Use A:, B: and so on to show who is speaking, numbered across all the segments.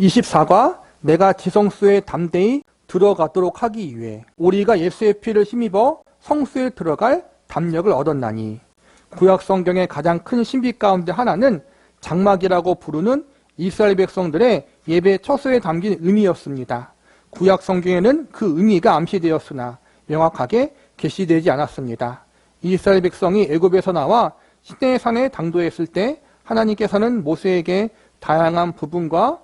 A: 24가 내가 지성소에 담대히 들어가도록 하기 위해 우리가 예수의 피를 힘입어 성소에 들어갈 담력을 얻었나니 구약 성경의 가장 큰 신비 가운데 하나는 장막이라고 부르는 이스라엘 백성들의 예배 처소에 담긴 의미였습니다. 구약 성경에는 그 의미가 암시되었으나 명확하게 게시되지 않았습니다. 이스라엘 백성이 애굽에서 나와 시내의 산에 당도했을 때 하나님께서는 모세에게 다양한 부분과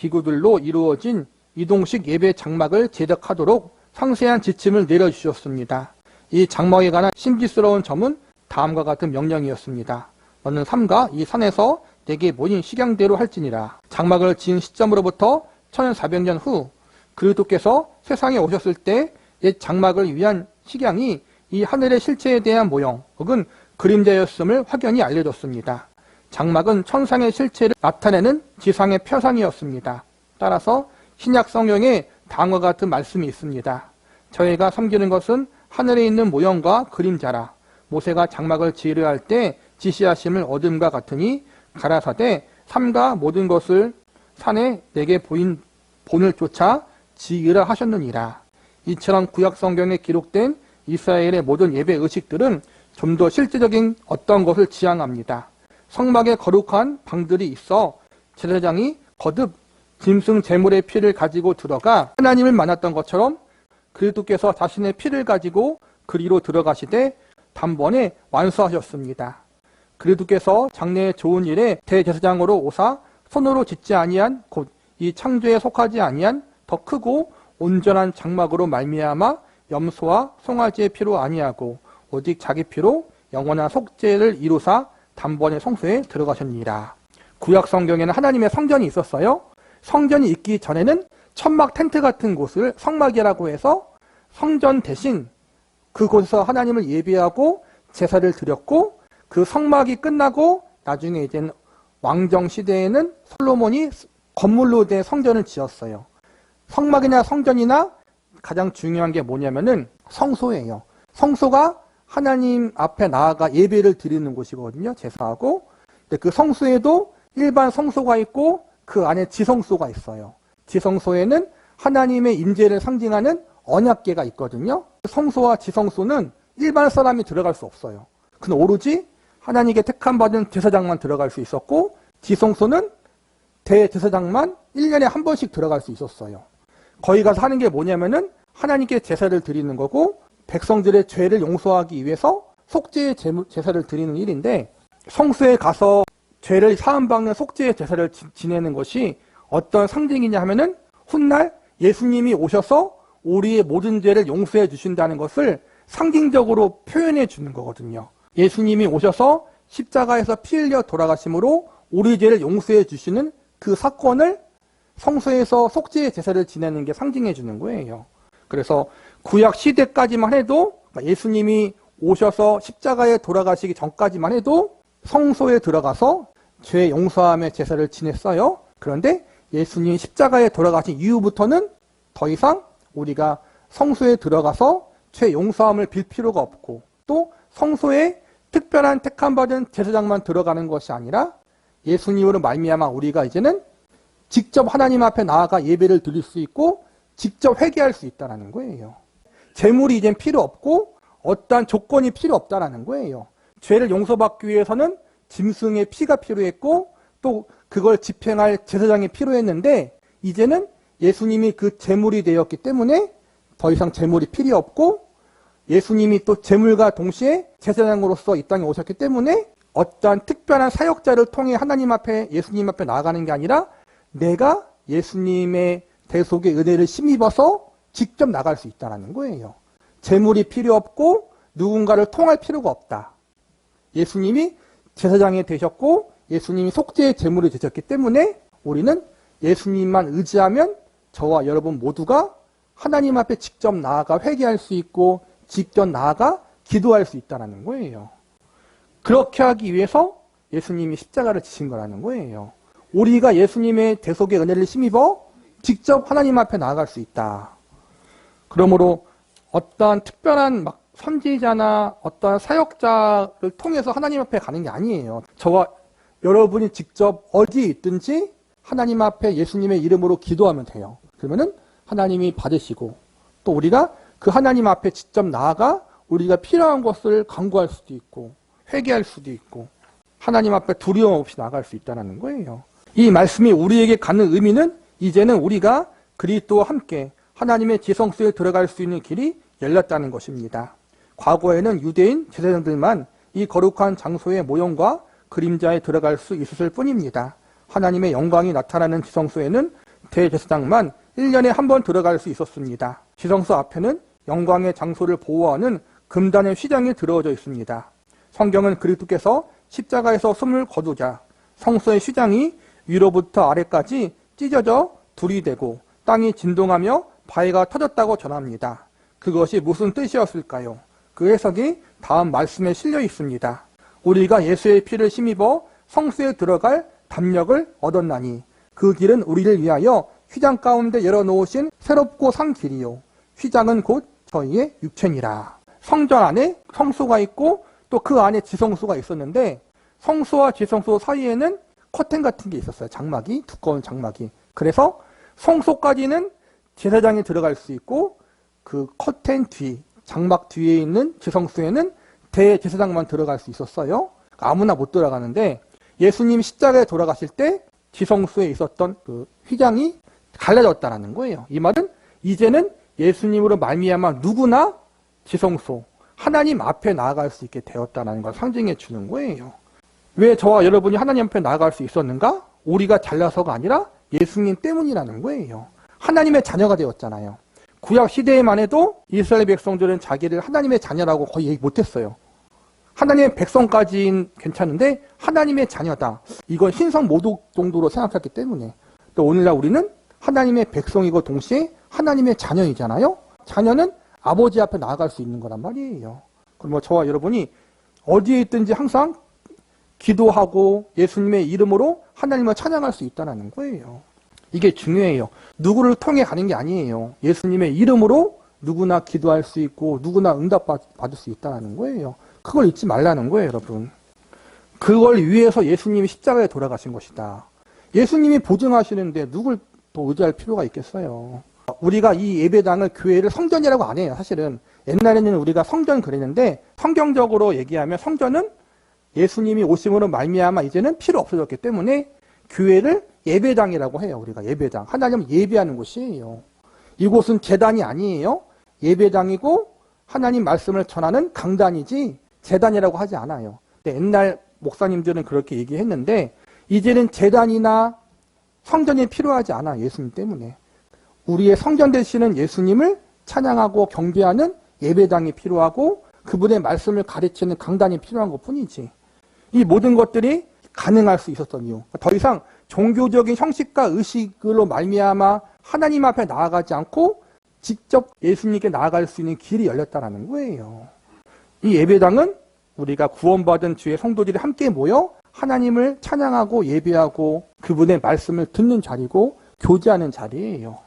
A: 기구들로 이루어진 이동식 예배 장막을 제작하도록 상세한 지침을 내려주셨습니다. 이 장막에 관한 신비스러운 점은 다음과 같은 명령이었습니다. 너는 삼가 이 산에서 내게 모인 식양대로 할지니라. 장막을 지은 시점으로부터 1400년 후 그리스도께서 세상에 오셨을 때 옛 장막을 위한 식양이 이 하늘의 실체에 대한 모형 혹은 그림자였음을 확연히 알려줬습니다. 장막은 천상의 실체를 나타내는 지상의 표상이었습니다. 따라서 신약 성경에 다음과 같은 말씀이 있습니다. 저희가 섬기는 것은 하늘에 있는 모형과 그림자라. 모세가 장막을 지으려 할 때 지시하심을 얻음과 같으니 가라사대 삼가 모든 것을 산에 내게 보인 본을 쫓아 지으라 하셨느니라. 이처럼 구약 성경에 기록된 이스라엘의 모든 예배 의식들은 좀 더 실제적인 어떤 것을 지향합니다. 성막에 거룩한 방들이 있어 제사장이 거듭 짐승 제물의 피를 가지고 들어가 하나님을 만났던 것처럼 그리스도께서 자신의 피를 가지고 그리로 들어가시되 단번에 완수하셨습니다. 그리스도께서 장래의 좋은 일에 대제사장으로 오사 손으로 짓지 아니한 곧 이 창조에 속하지 아니한 더 크고 온전한 장막으로 말미암아 염소와 송아지의 피로 아니하고 오직 자기 피로 영원한 속죄를 이루사 단번에 성소에 들어가셨니라. 구약 성경에는 하나님의 성전이 있었어요. 성전이 있기 전에는 천막 텐트 같은 곳을 성막이라고 해서 성전 대신 그곳에서 하나님을 예배하고 제사를 드렸고 그 성막이 끝나고 나중에 이제는 왕정 시대에는 솔로몬이 건물로 된 성전을 지었어요. 성막이나 성전이나 가장 중요한 게 뭐냐면은 성소예요. 성소가 하나님 앞에 나아가 예배를 드리는 곳이거든요. 제사하고. 근데 그 성소에도 일반 성소가 있고 그 안에 지성소가 있어요. 지성소에는 하나님의 임재를 상징하는 언약계가 있거든요. 성소와 지성소는 일반 사람이 들어갈 수 없어요. 그는 오로지 하나님께 택함 받은 제사장만 들어갈 수 있었고 지성소는 대제사장만 1년에 한 번씩 들어갈 수 있었어요. 거기 가서 하는 게 뭐냐면은 하나님께 제사를 드리는 거고 백성들의 죄를 용서하기 위해서 속죄의 제사를 드리는 일인데 성수에 가서 죄를 사함받는 속죄의 제사를 지내는 것이 어떤 상징이냐 하면은 훗날 예수님이 오셔서 우리의 모든 죄를 용서해 주신다는 것을 상징적으로 표현해 주는 거거든요. 예수님이 오셔서 십자가에서 피 흘려 돌아가심으로 우리 죄를 용서해 주시는 그 사건을 성소에서 속죄의 제사를 지내는 게 상징해 주는 거예요. 그래서 구약 시대까지만 해도 그러니까 예수님이 오셔서 십자가에 돌아가시기 전까지만 해도 성소에 들어가서 죄 용서함의 제사를 지냈어요. 그런데 예수님 십자가에 돌아가신 이후부터는 더 이상 우리가 성소에 들어가서 죄 용서함을 빌 필요가 없고 또 성소에 특별한 택함 받은 제사장만 들어가는 것이 아니라 예수님으로 말미암아 우리가 이제는 직접 하나님 앞에 나아가 예배를 드릴 수 있고 직접 회개할 수 있다는 거예요. 재물이 이젠 필요 없고 어떠한 조건이 필요 없다라는 거예요. 죄를 용서받기 위해서는 짐승의 피가 필요했고 또 그걸 집행할 제사장이 필요했는데 이제는 예수님이 그 제물이 되었기 때문에 더 이상 제물이 필요 없고 예수님이 또 제물과 동시에 제사장으로서 이 땅에 오셨기 때문에 어떠한 특별한 사역자를 통해 하나님 앞에 예수님 앞에 나아가는 게 아니라 내가 예수님의 대속의 은혜를 힘입어서 직접 나갈 수 있다는 거예요. 재물이 필요 없고 누군가를 통할 필요가 없다. 예수님이 제사장이 되셨고 예수님이 속죄의 제물이 되셨기 때문에 우리는 예수님만 의지하면 저와 여러분 모두가 하나님 앞에 직접 나아가 회개할 수 있고 직접 나아가 기도할 수 있다는 거예요. 그렇게 하기 위해서 예수님이 십자가를 지신 거라는 거예요. 우리가 예수님의 대속의 은혜를 힘입어 직접 하나님 앞에 나아갈 수 있다. 그러므로 어떠한 특별한 막 선지자나 어떠한 사역자를 통해서 하나님 앞에 가는 게 아니에요. 저와 여러분이 직접 어디에 있든지 하나님 앞에 예수님의 이름으로 기도하면 돼요. 그러면은 하나님이 받으시고 또 우리가 그 하나님 앞에 직접 나아가 우리가 필요한 것을 강구할 수도 있고 회개할 수도 있고 하나님 앞에 두려움 없이 나갈 수 있다는 거예요. 이 말씀이 우리에게 갖는 의미는 이제는 우리가 그리스도와 함께 하나님의 지성소에 들어갈 수 있는 길이 열렸다는 것입니다. 과거에는 유대인 제사장들만 이 거룩한 장소의 모형과 그림자에 들어갈 수 있었을 뿐입니다. 하나님의 영광이 나타나는 지성소에는 대제사장만 1년에 한 번 들어갈 수 있었습니다. 지성소 앞에는 영광의 장소를 보호하는 금단의 휘장이 들어져 있습니다. 성경은 그리스도께서 십자가에서 숨을 거두자 성소의 휘장이 위로부터 아래까지 찢어져 둘이 되고 땅이 진동하며 바위가 터졌다고 전합니다. 그것이 무슨 뜻이었을까요? 그 해석이 다음 말씀에 실려 있습니다. 우리가 예수의 피를 힘입어 성수에 들어갈 담력을 얻었나니 그 길은 우리를 위하여 휘장 가운데 열어놓으신 새롭고 산 길이요. 휘장은 곧 저희의 육체니라. 성전 안에 성소가 있고 또 그 안에 지성소가 있었는데 성소와 지성소 사이에는 커튼 같은 게 있었어요. 장막이 두꺼운 장막이. 그래서 성소까지는 제사장이 들어갈 수 있고 그 커튼 뒤 장막 뒤에 있는 지성소에는 대제사장만 들어갈 수 있었어요. 아무나 못 들어가는데 예수님 십자가에 돌아가실 때 지성소에 있었던 그 휘장이 갈라졌다라는 거예요. 이 말은 이제는 예수님으로 말미암아 누구나 지성소 하나님 앞에 나아갈 수 있게 되었다는 걸 상징해 주는 거예요. 왜 저와 여러분이 하나님 앞에 나아갈 수 있었는가? 우리가 잘나서가 아니라 예수님 때문이라는 거예요. 하나님의 자녀가 되었잖아요. 구약 시대에만 해도 이스라엘 백성들은 자기를 하나님의 자녀라고 거의 얘기 못했어요. 하나님의 백성까지는 괜찮은데 하나님의 자녀다. 이건 신성 모독 정도로 생각했기 때문에 또 오늘날 우리는 하나님의 백성이고 동시에 하나님의 자녀이잖아요. 자녀는 아버지 앞에 나아갈 수 있는 거란 말이에요. 그럼 뭐 저와 여러분이 어디에 있든지 항상 기도하고 예수님의 이름으로 하나님을 찬양할 수 있다는 거예요. 이게 중요해요. 누구를 통해 가는 게 아니에요. 예수님의 이름으로 누구나 기도할 수 있고 누구나 응답 받을 수 있다는 거예요. 그걸 잊지 말라는 거예요, 여러분. 그걸 위해서 예수님이 십자가에 돌아가신 것이다. 예수님이 보증하시는데 누굴 더 의지할 필요가 있겠어요. 우리가 이 예배당을 교회를 성전이라고 안 해요, 사실은. 옛날에는 우리가 성전 그랬는데 성경적으로 얘기하면 성전은 예수님이 오심으로 말미암아 이제는 필요 없어졌기 때문에 교회를 예배당이라고 해요. 우리가 예배당. 하나님 예배하는 곳이에요. 이곳은 재단이 아니에요. 예배당이고 하나님 말씀을 전하는 강단이지 재단이라고 하지 않아요. 옛날 목사님들은 그렇게 얘기했는데 이제는 재단이나 성전이 필요하지 않아 예수님 때문에 우리의 성전 되시는 예수님을 찬양하고 경배하는 예배당이 필요하고 그분의 말씀을 가르치는 강단이 필요한 것 뿐이지 이 모든 것들이 가능할 수 있었던 이유 더 이상 종교적인 형식과 의식으로 말미암아 하나님 앞에 나아가지 않고 직접 예수님께 나아갈 수 있는 길이 열렸다는 거예요. 이 예배당은 우리가 구원받은 주의 성도들이 함께 모여 하나님을 찬양하고 예배하고 그분의 말씀을 듣는 자리고 교제하는 자리예요.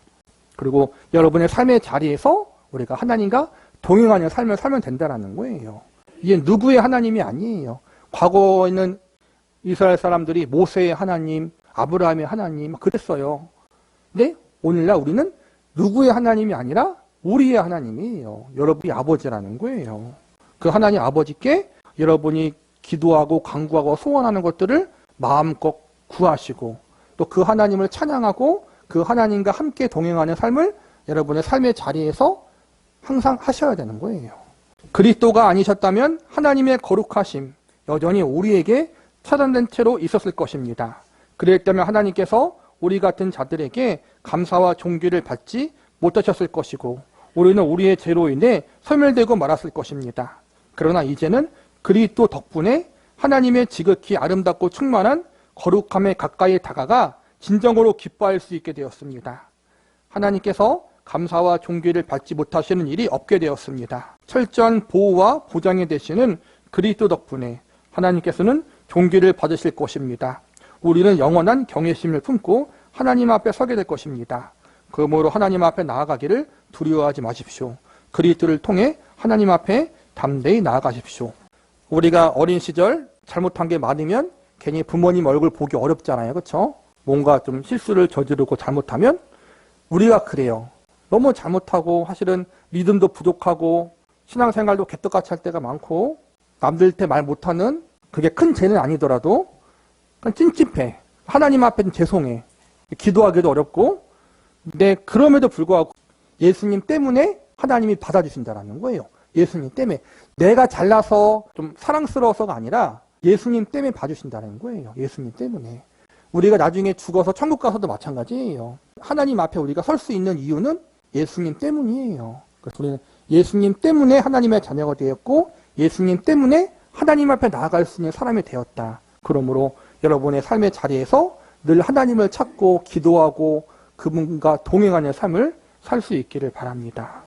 A: 그리고 여러분의 삶의 자리에서 우리가 하나님과 동행하는 삶을 살면 된다는 거예요. 이게 누구의 하나님이 아니에요. 과거에는 이스라엘 사람들이 모세의 하나님, 아브라함의 하나님 그랬어요. 근데 오늘날 우리는 누구의 하나님이 아니라 우리의 하나님이에요. 여러분이 아버지라는 거예요. 그 하나님 아버지께 여러분이 기도하고 강구하고 소원하는 것들을 마음껏 구하시고 또 그 하나님을 찬양하고 그 하나님과 함께 동행하는 삶을 여러분의 삶의 자리에서 항상 하셔야 되는 거예요. 그리스도가 아니셨다면 하나님의 거룩하심 여전히 우리에게 차단된 채로 있었을 것입니다. 그랬다면 하나님께서 우리 같은 자들에게 감사와 존귀를 받지 못하셨을 것이고 우리는 우리의 죄로 인해 소멸되고 말았을 것입니다. 그러나 이제는 그리스도 덕분에 하나님의 지극히 아름답고 충만한 거룩함에 가까이 다가가 진정으로 기뻐할 수 있게 되었습니다. 하나님께서 감사와 존귀를 받지 못하시는 일이 없게 되었습니다. 철저한 보호와 보장이 되시는 그리스도 덕분에 하나님께서는 존귀를 받으실 것입니다. 우리는 영원한 경외심을 품고 하나님 앞에 서게 될 것입니다. 그러므로 하나님 앞에 나아가기를 두려워하지 마십시오. 그리스도를 통해 하나님 앞에 담대히 나아가십시오. 우리가 어린 시절 잘못한 게 많으면 괜히 부모님 얼굴 보기 어렵잖아요. 그렇죠? 뭔가 좀 실수를 저지르고 잘못하면 우리가 그래요. 너무 잘못하고 사실은 믿음도 부족하고 신앙생활도 개떡같이 할 때가 많고 남들한테 말 못하는 그게 큰 죄는 아니더라도 찜찜해. 하나님 앞에는 죄송해. 기도하기도 어렵고 근데 그럼에도 불구하고 예수님 때문에 하나님이 받아주신다라는 거예요. 예수님 때문에 내가 잘나서 좀 사랑스러워서가 아니라 예수님 때문에 봐주신다는 거예요. 예수님 때문에 우리가 나중에 죽어서 천국 가서도 마찬가지예요. 하나님 앞에 우리가 설 수 있는 이유는 예수님 때문이에요. 그래서 우리는 예수님 때문에 하나님의 자녀가 되었고 예수님 때문에 하나님 앞에 나아갈 수 있는 사람이 되었다. 그러므로 여러분의 삶의 자리에서 늘 하나님을 찾고 기도하고 그분과 동행하는 삶을 살 수 있기를 바랍니다.